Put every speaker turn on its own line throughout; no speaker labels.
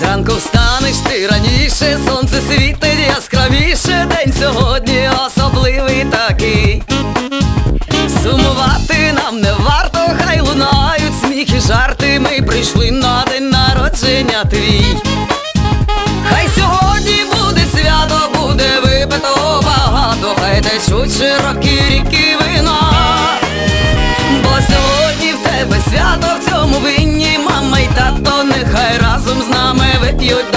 Зранку встанеш ти раніше, сонце світить яскравіше, день сьогодні прийшли на день народження твій. Хай сьогодні буде свято, буде випито багато, хай течуть широкі ріки вина. Бо сьогодні в тебе свято в цьому винні мама й тато, нехай разом з нами вип'ють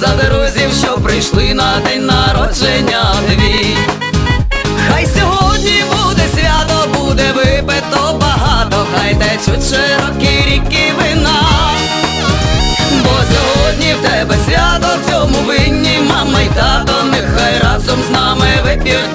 за друзів, що прийшли на день народження твій. Хай сьогодні буде свято, буде випито багато, хай течуть широкі ріки вина. Бо сьогодні в тебе свято в цьому винні, мама й тато, нехай разом з нами вип'ють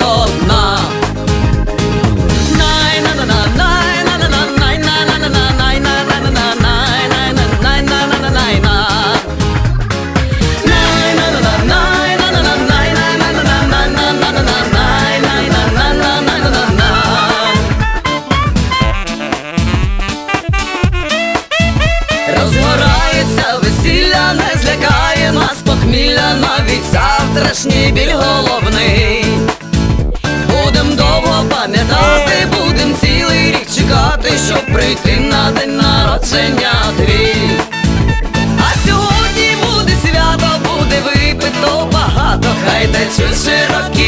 завтрашній біль головний. Будем довго пам'ятати, будем цілий рік чекати, щоб прийти на день народження твій. А сьогодні буде свято, буде випито багато, хай течуть широкі